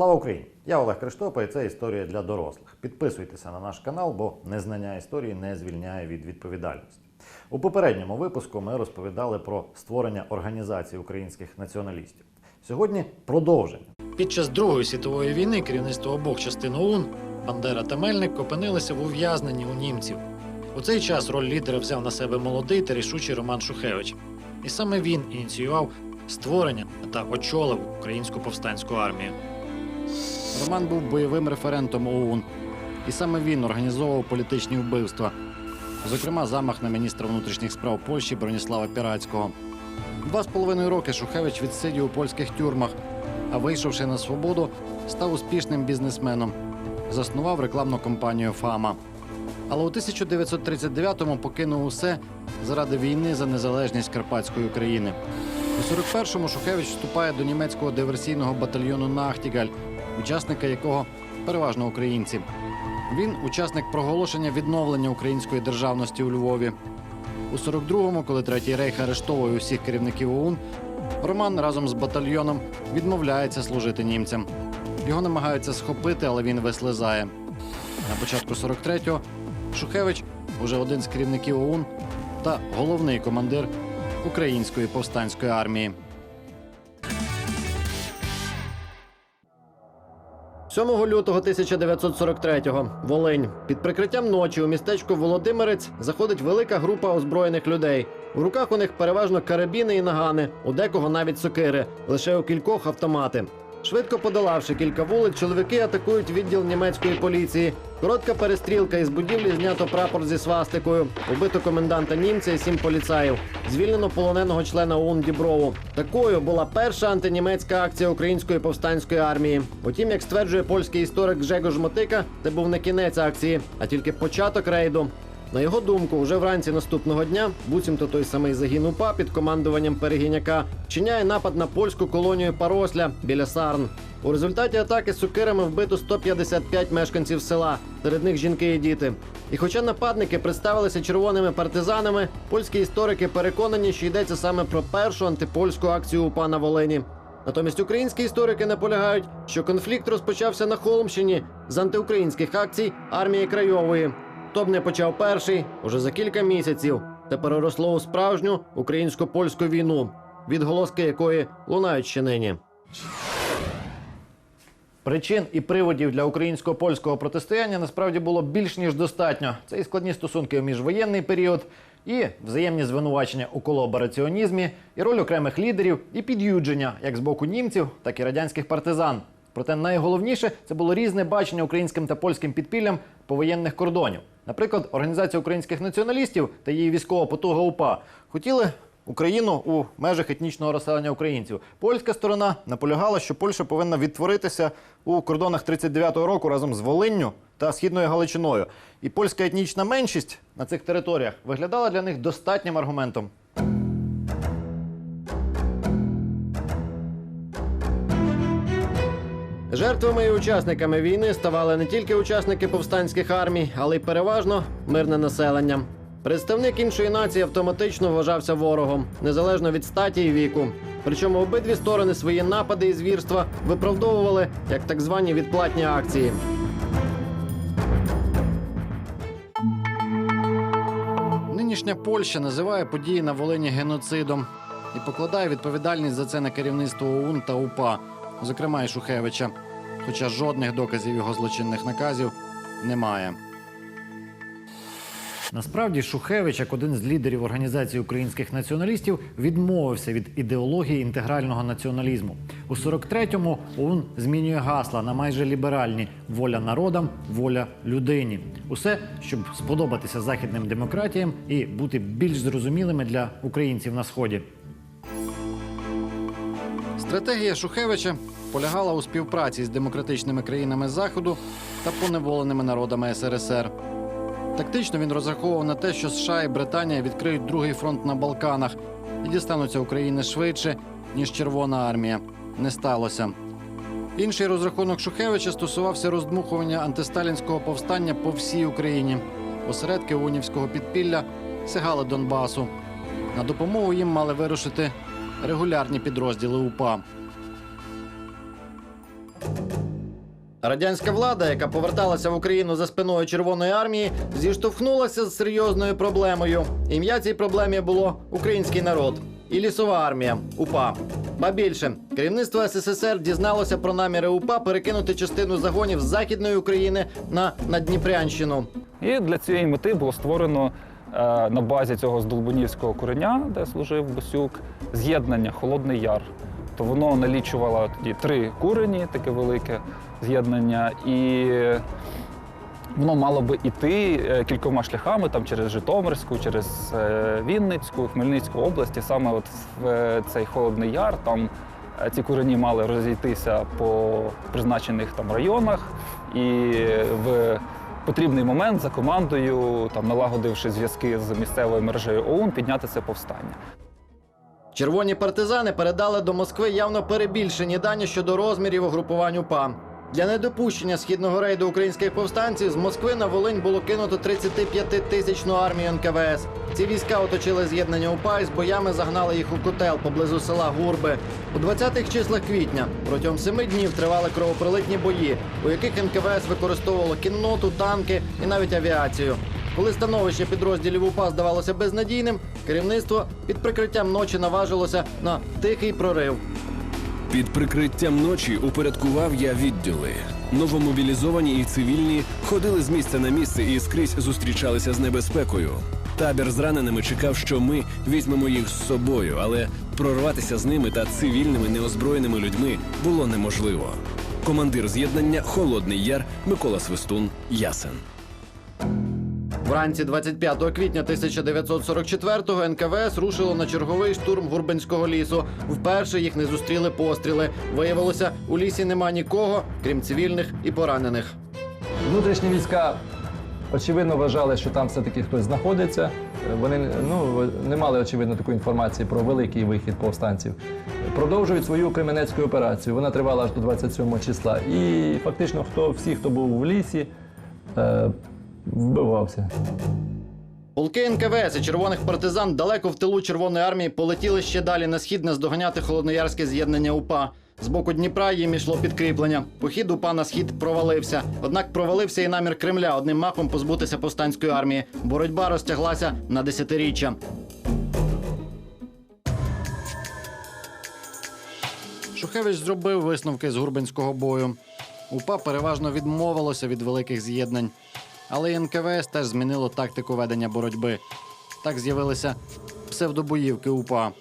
Слава Україні! Я Олег Криштопа і це історія для дорослих. Підписуйтеся на наш канал, бо незнання історії не звільняє від відповідальності. У попередньому випуску ми розповідали про створення організації українських націоналістів. Сьогодні продовження. Під час Другої світової війни керівництво обох частин ОУН Бандера та Мельник опинилися в ув'язненні у німців. У цей час роль лідера взяв на себе молодий та рішучий Роман Шухевич. І саме він ініціював створення та очолив українську повстанську армію. Роман був бойовим референтом ОУН, і саме він організовував політичні вбивства, зокрема замах на міністра внутрішніх справ Польщі Броніслава Пірацького. Два з половиною роки Шухевич відсидів у польських тюрмах, а вийшовши на свободу, став успішним бізнесменом. Заснував рекламну компанію Фама. Але у 1939-му покинув усе заради війни за незалежність Карпатської України. У 41-му Шухевич вступає до німецького диверсійного батальйону Нахтігаль, учасника якого переважно українці. Він учасник проголошення відновлення української державності у Львові. У 42-му, коли Третій рейх арештовує усіх керівників ОУН, Роман разом з батальйоном відмовляється служити німцям. Його намагаються схопити, але він вислизає. На початку 43-го Шухевич уже один з керівників ОУН та головний командир української повстанської армії. 7 лютого 1943-го Волинь. Під прикриттям ночі у містечку Володимирець заходить велика група озброєних людей. У руках у них переважно карабіни і нагани, у декого навіть сокири, лише у кількох автомати. Швидко подолавши кілька вулиць, чоловіки атакують відділ німецької поліції. Коротка перестрілка із будівлі знято прапор зі свастикою. Убито коменданта німця і сім поліцаїв. Звільнено полоненого члена ОУН Діброву. Такою була перша антинімецька акція української повстанської армії. Утім, як стверджує польський історик Гжегош Мотика, це був не кінець акції, а тільки початок рейду. На його думку, вже вранці наступного дня буцімто той самий загін УПА під командуванням перегіняка чиняє напад на польську колонію Паросля біля Сарн. У результаті атаки з сукирами вбито 155 мешканців села, серед них жінки і діти. І хоча нападники представилися червоними партизанами, польські історики переконані, що йдеться саме про першу антипольську акцію УПА на Волині. Натомість українські історики наполягають, що конфлікт розпочався на Холмщині з антиукраїнських акцій армії Крайової. Хто б не почав перший, уже за кілька місяців це переросло у справжню українсько-польську війну, відголоски якої лунають ще нині. Причин і приводів для українсько-польського протистояння насправді було більш ніж достатньо. Це і складні стосунки у міжвоєнний період, і взаємні звинувачення у колабораціонізмі, і роль окремих лідерів, і під'юдження як з боку німців, так і радянських партизан. Проте найголовніше це було різне бачення українським та польським підпіллям повоєнних кордонів. Наприклад, організація українських націоналістів та її військова потуга УПА хотіли Україну у межах етнічного розселення українців. Польська сторона наполягала, що Польща повинна відтворитися у кордонах 39-го року разом з Волинню та східною Галичиною. І польська етнічна меншість на цих територіях виглядала для них достатнім аргументом. Жертвами і учасниками війни ставали не тільки учасники повстанських армій, але й переважно мирне населення. Представник іншої нації автоматично вважався ворогом, незалежно від статі і віку. Причому обидві сторони свої напади і звірства виправдовували як так звані відплатні акції. Нинішня Польща називає події на Волині геноцидом і покладає відповідальність за це на керівництво ОУН та УПА, зокрема і Шухевича. Хоча жодних доказів його злочинних наказів немає. Насправді Шухевич, як один з лідерів організації українських націоналістів, відмовився від ідеології інтегрального націоналізму. У 43-му ОУН змінює гасла на майже ліберальні воля народам, воля людині. Усе, щоб сподобатися західним демократіям і бути більш зрозумілими для українців на сході. Стратегія Шухевича полягала у співпраці з демократичними країнами Заходу та поневоленими народами СРСР. Тактично він розраховував на те, що США і Британія відкриють другий фронт на Балканах і дістануться України швидше, ніж Червона армія. Не сталося. Інший розрахунок Шухевича стосувався роздмухування антисталінського повстання по всій Україні. Осередки унівського підпілля сягали Донбасу. На допомогу їм мали вирушити регулярні підрозділи УПА. Радянська влада, яка поверталася в Україну за спиною Червоної армії, зіштовхнулася з серйозною проблемою. Ім'я цій проблемі було український народ і лісова армія УПА. Ба більше керівництво СССР дізналося про наміри УПА перекинути частину загонів з західної України на Надніпрянщину. І для цієї мети було створено на базі цього здолбунівського куреня, де служив Босюк, з'єднання Холодний Яр. То воно налічувало тоді три курені, таке велике з'єднання, і воно мало би іти е, кількома шляхами там через Житомирську, через е, Вінницьку, Хмельницьку області. Саме от в е, цей Холодний Яр там е, ці курені мали розійтися по призначених там районах і в потрібний момент за командою, там налагодивши зв'язки з місцевою мережею ОУН, підняти це повстання. Червоні партизани передали до Москви явно перебільшені дані щодо розмірів угрупувань УПА. Для недопущення східного рейду українських повстанців з Москви на Волинь було кинуто 35-тисячну армію НКВС. Ці війська оточили з'єднання УПА і з боями загнали їх у котел поблизу села Гурби. У 20-х числах квітня протягом семи днів тривали кровопролитні бої, у яких НКВС використовувало кінноту, танки і навіть авіацію. Коли становище підрозділів УПА здавалося безнадійним, керівництво під прикриттям ночі наважилося на тихий прорив. Під прикриттям ночі упорядкував я відділи. Новомобілізовані і цивільні ходили з місця на місце і скрізь зустрічалися з небезпекою. Табір з раненими чекав, що ми візьмемо їх з собою, але прорватися з ними та цивільними неозброєними людьми було неможливо. Командир з'єднання Холодний Яр Микола Свистун Ясен. Вранці 25 квітня 1944-го НКВС рушило на черговий штурм Гурбинського лісу. Вперше їх не зустріли постріли. Виявилося, у лісі нема нікого, крім цивільних і поранених. Внутрішні війська очевидно вважали, що там все-таки хтось знаходиться. Вони ну, не мали очевидно такої інформації про великий вихід повстанців. Продовжують свою кременецьку операцію. Вона тривала аж до 27 числа. І фактично, хто всі, хто був в лісі, е, вбивався. Полки НКВС і червоних партизан далеко в тилу Червоної армії полетіли ще далі на схід наздоганяти холодноярське з'єднання УПА. З боку Дніпра їм ішло підкріплення. Похід УПА на схід провалився. Однак провалився і намір Кремля одним махом позбутися повстанської армії. Боротьба розтяглася на десятиріччя. Шухевич зробив висновки з гурбинського бою. УПА переважно відмовилося від великих з'єднань, але НКВС теж змінило тактику ведення боротьби. Так з'явилися псевдобоївки УПА.